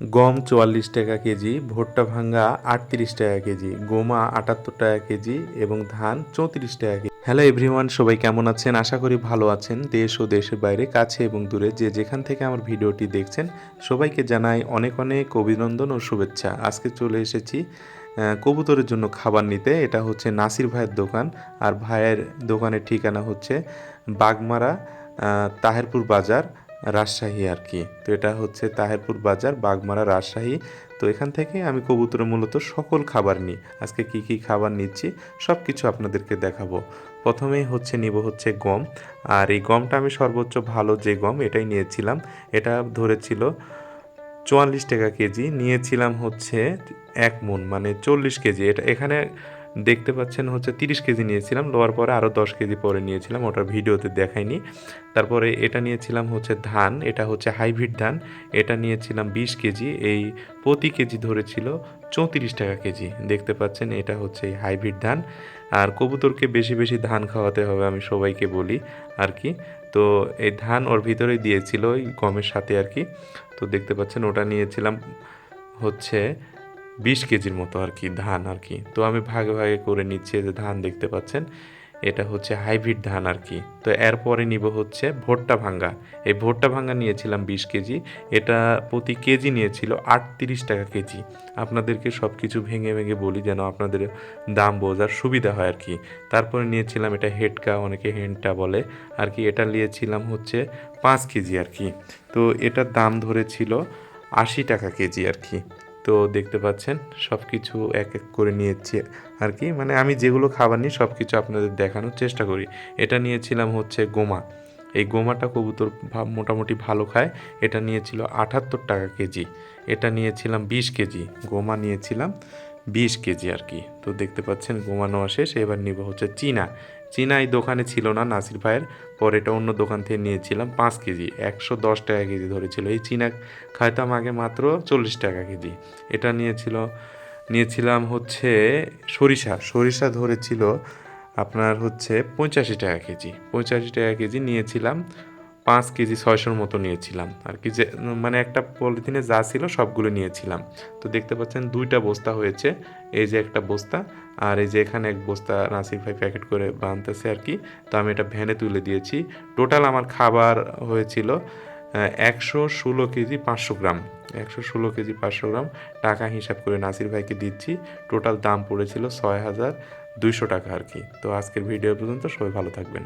গম চুয়াল্লিশ টাকা কেজি, ভুট্টা ভাঙ্গা আটত্রিশ টাকা কেজি, গোমা আটাত্তর টাকা কেজি এবং ধান চৌত্রিশ টাকা কেজি। হ্যালো এভরিওয়ান সবাই কেমন আছেন? আশা করি ভালো আছেন। দেশ ও দেশের বাইরে, কাছে এবং দূরে যে যেখান থেকে আমার ভিডিওটি দেখছেন, সবাইকে জানাই অনেক অনেক অভিনন্দন ও শুভেচ্ছা। আজকে চলে এসেছি কবুতরের জন্য খাবার নিতে। এটা হচ্ছে নাসির ভাইয়ের দোকান। আর ভাইয়ের দোকানের ঠিকানা হচ্ছে বাগমারা তাহেরপুর বাজার রাজশাহী আর কি। তো এটা হচ্ছে তাহেরপুর বাজার, বাগমারা, রাজশাহী। তো এখান থেকে আমি কবুতরের মূলত সকল খাবার নিই। আজকে কি কি খাবার নিচ্ছি সব কিছু আপনাদেরকে দেখাবো। প্রথমেই হচ্ছে নিব হচ্ছে গম। আর এই গমটা আমি সর্বোচ্চ ভালো যে গম, এটাই নিয়েছিলাম। এটা ধরেছিল চুয়াল্লিশ টাকা কেজি। নিয়েছিলাম হচ্ছে এক মন মানে চল্লিশ কেজি। এটা এখানে দেখতে পাচ্ছেন হচ্ছে তিরিশ কেজি নিয়েছিলাম লোয়ার পরে আরও দশ কেজি পরে নিয়েছিলাম ওটা ভিডিওতে দেখাইনি। তারপরে এটা নিয়েছিলাম হচ্ছে ধান, এটা হচ্ছে হাইব্রিড ধান, এটা নিয়েছিলাম বিশ কেজি, এই প্রতি কেজি ধরেছিল চৌত্রিশ টাকা কেজি। দেখতে পাচ্ছেন এটা হচ্ছে হাইব্রিড ধান। আর কবুতরকে বেশি বেশি ধান খাওয়াতে হবে আমি সবাইকে বলি আর কি। তো এই ধান ওর ভিতরেই দিয়েছিল গমের সাথে আর কি। তো দেখতে পাচ্ছেন ওটা নিয়েছিলাম হচ্ছে বিশ কেজির মতো আর কি ধান আর কি। তো আমি ভাগে ভাগে করে নিচ্ছি যে ধান দেখতে পাচ্ছেন, এটা হচ্ছে হাইব্রিড ধান আর কি। তো এরপরে নিব হচ্ছে ভুট্টা ভাঙ্গা। এই ভুট্টা ভাঙ্গা নিয়েছিলাম বিশ কেজি, এটা প্রতি কেজি নিয়েছিল আটত্রিশ টাকা কেজি। আপনাদেরকে সব কিছু ভেঙে ভেঙে বলি যেন আপনাদের দাম বোঝার সুবিধা হয় আর কি। তারপরে নিয়েছিলাম এটা হেডকা অনেকে হেনটা বলে, আর কি এটা নিয়েছিলাম হচ্ছে পাঁচ কেজি আর কি। তো এটার দাম ধরেছিল আশি টাকা কেজি আর কি। তো দেখতে পাচ্ছেন সব কিছু এক এক করে নিয়েছি আর কি। মানে আমি যেগুলো খাবার নিই সব কিছু আপনাদের দেখানোর চেষ্টা করি। এটা নিয়েছিলাম হচ্ছে গোমা। এই গোমাটা কবুতর মোটামুটি ভালো খায়। এটা নিয়েছিল আটাত্তর টাকা কেজি। এটা নিয়েছিলাম বিশ কেজি। গোমা নিয়েছিলাম বিশ কেজি আর কি। তো দেখতে পাচ্ছেন, গোমা নেওয়া শেষ। এবার নিব হচ্ছে চীনা। চীনা এই দোকানে ছিল না নাসির ভাইয়ের। পরে এটা অন্য দোকান থেকে নিয়েছিলাম পাঁচ কেজি, একশো দশ টাকা কেজি ধরেছিল। এই চীনা খাইতাম আগে মাত্র চল্লিশ টাকা কেজি। এটা নিয়েছিল, নিয়েছিলাম হচ্ছে সরিষা। সরিষা ধরেছিল আপনার হচ্ছে পঁচাশি টাকা কেজি। পঁচাশি টাকা কেজি নিয়েছিলাম পাঁচ কেজি ছয়শোর মতো নিয়েছিলাম। আর কি যে মানে একটা পলিথিনে যা ছিল সবগুলো নিয়েছিলাম। তো দেখতে পাচ্ছেন দুইটা বস্তা হয়েছে। এই যে একটা বস্তা আর এই যে এখানে এক বস্তা নাসির ভাই প্যাকেট করে বানতেছে আর কি। তো আমি এটা ভ্যানে তুলে দিয়েছি। টোটাল আমার খাবার হয়েছিল একশো ষোলো কেজি পাঁচশো গ্রাম। একশো ষোলো কেজি পাঁচশো গ্রাম টাকা হিসাব করে নাসির ভাইকে দিচ্ছি। টোটাল দাম পড়েছিল ছয় হাজার দুইশো টাকা আর কি। তো আজকের ভিডিও পর্যন্ত সবাই ভালো থাকবেন।